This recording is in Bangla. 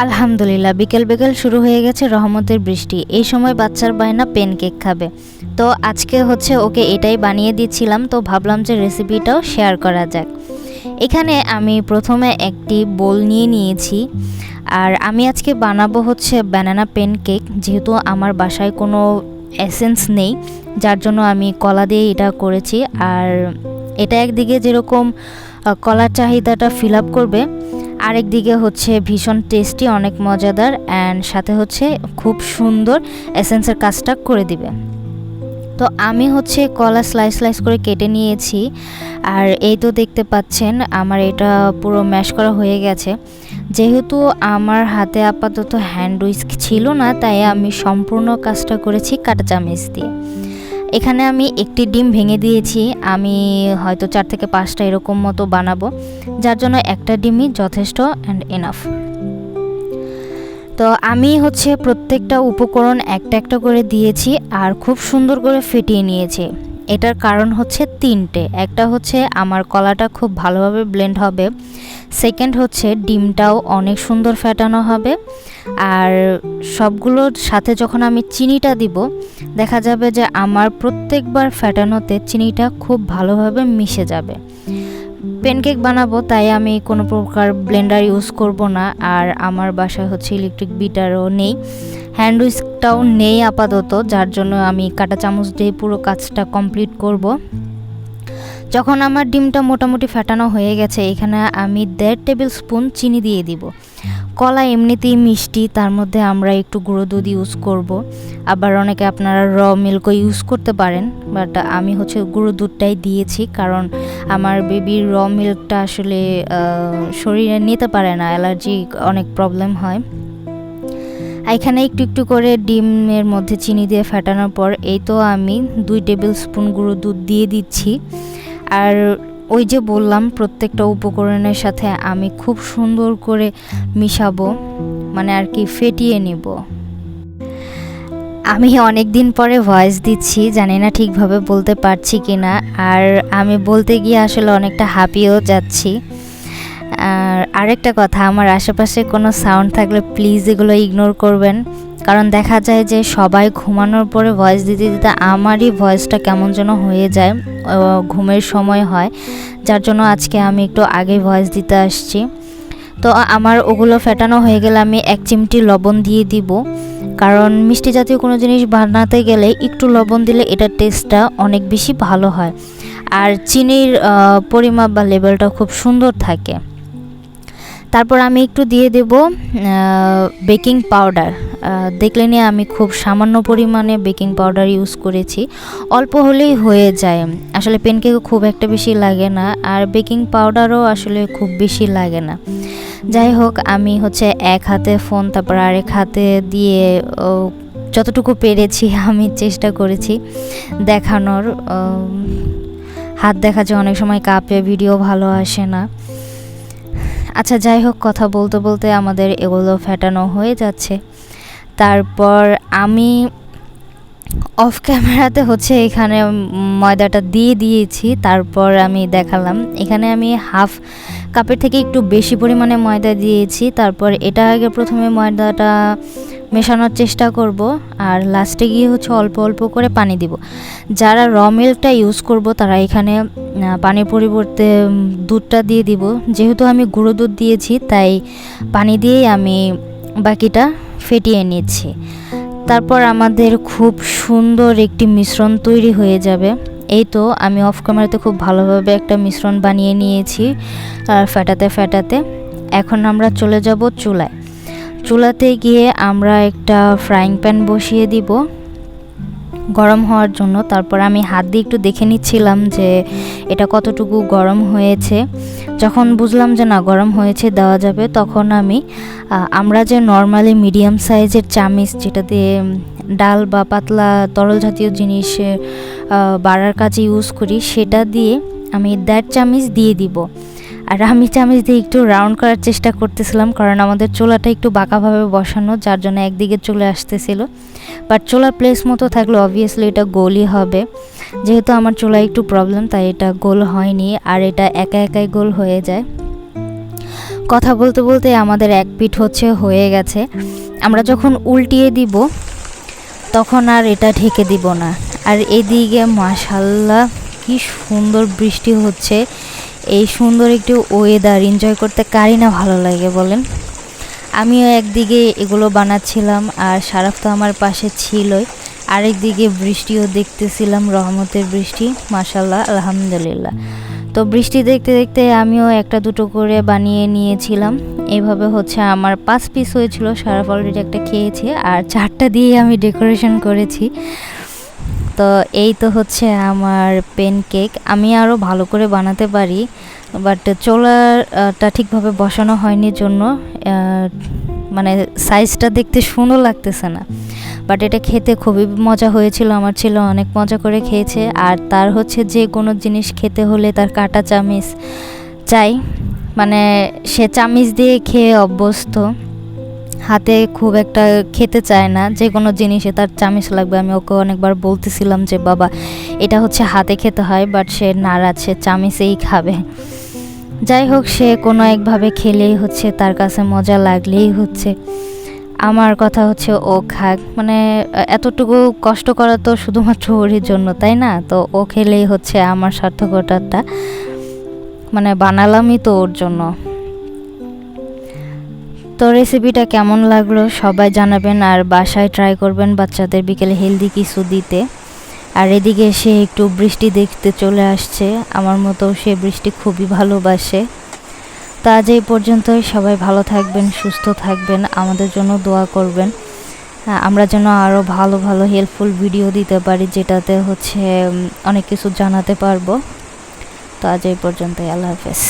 আলহামদুলিল্লাহ, বিকেল বিকেল শুরু হয়ে গেছে রহমতের বৃষ্টি। এই সময় বাচ্চার বায়না পেন কেক খাবে। তো আজকে হচ্ছে ওকে এটাই বানিয়ে দিচ্ছিলাম, তো ভাবলাম যে রেসিপিটাও শেয়ার করা যাক। এখানে আমি প্রথমে একটি বোল নিয়ে নিয়েছি, আর আমি আজকে বানাবো হচ্ছে ব্যানানা পেন কেক যেহেতু আমার বাসায় কোনো এসেন্স নেই, যার জন্য আমি কলা দিয়ে এটা করেছি। আর এটা একদিকে যেরকম কলার চাহিদাটা ফিল আপ করবে। আরেক দিকে হচ্ছে ভীষণ টেস্টি অনেক মজাদার অ্যান্ড সাথে হচ্ছে খুব সুন্দর এসেন্সের কাজটা করে দিবে। তো আমি হচ্ছে কলা স্লাইস স্লাইস করে কেটে নিয়েছি। আর এই তো দেখতে পাচ্ছেন আমার এটা পুরো ম্যাশ করা হয়ে গেছে। যেহেতু আমার হাতে আপাতত হ্যান্ড উইস্ক ছিল না, তাই আমি সম্পূর্ণ কাজটা করেছি কাঁটা চামচ দিয়ে এখানে আমি একটি ডিম ভেঙে দিয়েছি। আমি হয়তো চার থেকে পাঁচটা এরকম মতো বানাবো। যার জন্য একটা ডিমই যথেষ্ট অ্যান্ড এনাফ তো আমি হচ্ছে প্রত্যেকটা উপকরণ একটা একটা করে দিয়েছি আর খুব সুন্দর করে ফেটিয়ে নিয়েছি। এটার কারণ হচ্ছে তিনটে। একটা হচ্ছে আমার কলাটা খুব ভালোভাবে ব্লেন্ড হবে। সেকেন্ড হচ্ছে ডিমটাও অনেক সুন্দর ফেটানো হবে। আর সবগুলোর সাথে যখন আমি চিনিটা দিব, দেখা যাবে যে আমার প্রত্যেকবার ফেটানোতে চিনিটা খুব ভালোভাবে মিশে যাবে। প্যানকেক বানাবো, তাই আমি কোনো প্রকার ব্লেন্ডার ইউজ করব না। আর আমার বাসায় হচ্ছে ইলেকট্রিক বিটারও নেই। হ্যান্ড উইস্কটাও নেই আপাতত, যার জন্য আমি কাটা চামচ দিয়ে পুরো কাজটা কমপ্লিট করব। যখন আমার ডিমটা মোটামুটি ফাটানো হয়ে গেছে, এখানে আমি দেড় টেবিল স্পুন চিনি দিয়ে দিব। কলা এমনিতেই মিষ্টি, তার মধ্যে আমরা একটু গুঁড়ো দুধ ইউজ করব। আবার অনেকে আপনারা র মিল্কও ইউজ করতে পারেন বাট আমি হচ্ছে গুঁড়ো দুধটাই দিয়েছি, কারণ আমার বেবির র মিল্কটা আসলে শরীরে নিতে পারে না অ্যালার্জি অনেক প্রবলেম হয়। এখানে একটু একটু করে ডিমের মধ্যে চিনি দিয়ে ফাটানোর পর এই তো আমি দুই টেবিল স্পুন গুঁড়ো দুধ দিয়ে দিচ্ছি। আর ওই যে বললাম, প্রত্যেকটা উপকরণের সাথে আমি খুব সুন্দর করে মিশাবো মানে আর কি ফেটিয়ে নিব। আমি অনেক দিন পরে ভয়েস দিচ্ছি, জানি না ঠিকভাবে বলতে পারছি কি না আর আমি বলতে গিয়ে আসলে অনেকটা হাঁপিয়েও যাচ্ছি। আর আরেকটা কথা, আমার আশেপাশে কোনো সাউন্ড থাকলে প্লিজ এগুলো ইগনোর করবেন। কারণ দেখা যায় যে সবাই ঘুমানোর পরে ভয়েস দিতে দিতে আমারই ভয়েসটা কেমন যেন হয়ে যায় ঘুমের সময় হয়। যার জন্য আজকে আমি একটু আগে ভয়েস দিতে আসছি। তো আমার ওগুলো ফেটানো হয়ে গেলে আমি এক চিমটি লবণ দিয়ে দিব। কারণ মিষ্টি জাতীয় কোনো জিনিস বানাতে গেলে একটু লবণ দিলে এটার টেস্টটা অনেক বেশি ভালো হয়। আর চিনির পরিমাপ বা লেভেলটা খুব সুন্দর থাকে। তারপর আমি একটু দিয়ে দেব বেকিং পাউডার। দেখলে নিয়ে আমি খুব সামান্য পরিমাণে বেকিং পাউডার ইউজ করেছি। অল্প হলেই হয়ে যায়। আসলে পেনকেকও খুব একটা বেশি লাগে না, আর বেকিং পাউডারও আসলে খুব বেশি লাগে না। যাই হোক, আমি হচ্ছে এক হাতে ফোন, তারপর আরেক হাতে দিয়ে যতটুকু পেরেছি আমি চেষ্টা করেছি দেখানোর। হাত দেখা যায় অনেক সময় কাঁপে ভিডিও ভালো আসে না। আচ্ছা যাই হোক, কথা বলতে বলতে আমাদের এগুলো ফেটানো হয়ে যাচ্ছে। তারপর আমি অফ ক্যামেরাতে হচ্ছে এখানে ময়দাটা দিয়ে দিয়েছি, তারপর আমি দেখালাম। এখানে আমি হাফ কাপের থেকে একটু বেশি পরিমাণে ময়দা দিয়েছি, তারপর এটা আগে প্রথমে ময়দাটা মেশানোর চেষ্টা করব আর লাস্টে গিয়ে হচ্ছে অল্প অল্প করে পানি দিব। যারা র মিল্কটা ইউজ করব তারা এখানে পানির পরিবর্তে দুধটা দিয়ে দিব। যেহেতু আমি গুঁড়ো দুধ দিয়েছি, তাই পানি দিয়েই আমি বাকিটা ফেটিয়ে নিচ্ছি। তারপর আমাদের খুব সুন্দর একটি মিশ্রণ তৈরি হয়ে যাবে। এই তো আমি অফ ক্যামেরাতে খুব ভালোভাবে একটা মিশ্রণ বানিয়ে নিয়েছি আর ফেটাতে ফেটাতে। এখন আমরা চলে যাব চুলায়। চুলাতে গিয়ে আমরা একটা ফ্রাইং প্যান বসিয়ে দিব গরম হওয়ার জন্য। তারপর আমি হাত দিয়ে একটু দেখে নিচ্ছিলাম যে এটা কতটুকু গরম হয়েছে। যখন বুঝলাম যে না, গরম হয়েছে, দেওয়া যাবে, তখন আমি আমরা যে নর্মালি মিডিয়াম সাইজের চামিচ যেটা দিয়ে ডাল বা পাতলা তরল জাতীয় জিনিস বাড়ার কাজে ইউজ করি, সেটা দিয়ে আমি দেড় চামিচ দিয়ে দিব। আর আমি চামিচ দিয়ে একটু রাউন্ড করার চেষ্টা করতেছিলাম, কারণ আমাদের চোলাটা একটু বাঁকাভাবে বসানো, যার জন্য একদিকে চলে আসতেছিল। বাট চোলা প্লেস মতো থাকলে অবভিয়াসলি এটা গোলই হবে। যেহেতু আমার চোলা একটু প্রবলেম তাই এটা গোল হয়নি, আর এটা একা একাই গোল হয়ে যায়। কথা বলতে বলতে আমাদের এক পিঠ হচ্ছে হয়ে গেছে। আমরা যখন উল্টিয়ে দিব, তখন আর এটা ঢেকে দিব না। আর এদিকে মাশাল্লাহ, কি সুন্দর বৃষ্টি হচ্ছে। এই সুন্দর একটি ওয়েদার এনজয় করতে কারই না ভালো লাগে, বলেন। আমিও একদিকে এগুলো বানাচ্ছিলাম আর সারাফ তো আমার পাশে ছিলই। আরেকদিকে বৃষ্টিও দেখতেছিলাম, রহমতের বৃষ্টি মাশাল্লাহ আলহামদুলিল্লাহ। তো বৃষ্টি দেখতে দেখতে আমিও একটা দুটো করে বানিয়ে নিয়েছিলাম। এভাবে হচ্ছে আমার পাঁচ পিস হয়েছিল, সারাফ অলরেডি একটা খেয়েছে। আর চারটা দিয়ে আমি ডেকোরেশন করেছি। তো এই তো হচ্ছে আমার পেন কেক আমি আরও ভালো করে বানাতে পারি বাট চোলাটা ঠিকভাবে বসানো হয়নি জন্য মানে সাইজটা দেখতে সুন্দর লাগতেছে না। বাট এটা খেতে খুবই মজা হয়েছিল, আমার ছেলে অনেক মজা করে খেয়েছে। আর তার হচ্ছে যে কোনো জিনিস খেতে হলে তার কাটা চামিচ চাই মানে সে চামিচ দিয়ে খেয়ে অভ্যস্ত। হাতে খুব একটা খেতে চায় না, যে কোনো জিনিসে তার চামিচ লাগবে। আমি ওকে অনেকবার বলতেছিলাম যে, বাবা, এটা হচ্ছে হাতে খেতে হয় বাট সে নাড়াজ সে চামিচেই খাবে। যাই হোক, সে কোনো একভাবে খেলেই হচ্ছে, তার কাছে মজা লাগলেই হচ্ছে। আমার কথা হচ্ছে, ও খাক। মানে এতটুকু কষ্ট করা তো শুধুমাত্র ওরই জন্য, তাই না? তো ও খেলেই হচ্ছে আমার সার্থকতাটা। মানে বানালামই তো ওর জন্য। তো রেসিপিটা কেমন লাগল সবাই জানাবেন আর বাসায় ট্রাই করবেন বাচ্চাদের বিকেলে হেলদি কিছু দিতে। আর এদিকে সে একটু বৃষ্টি দেখতে চলে আসছে, আমার মতো সে বৃষ্টি খুবই ভালোবাসে। তো আজ এই পর্যন্তই, সবাই ভালো থাকবেন, সুস্থ থাকবেন, আমাদের জন্য দোয়া করবেন। আমরা যেন আরও ভালো ভালো হেল্পফুল ভিডিও দিতে পারি, যেটাতে হচ্ছে অনেক কিছু জানাতে পারব। তো আজ এই পর্যন্তই, আল্লাহ হাফেজ।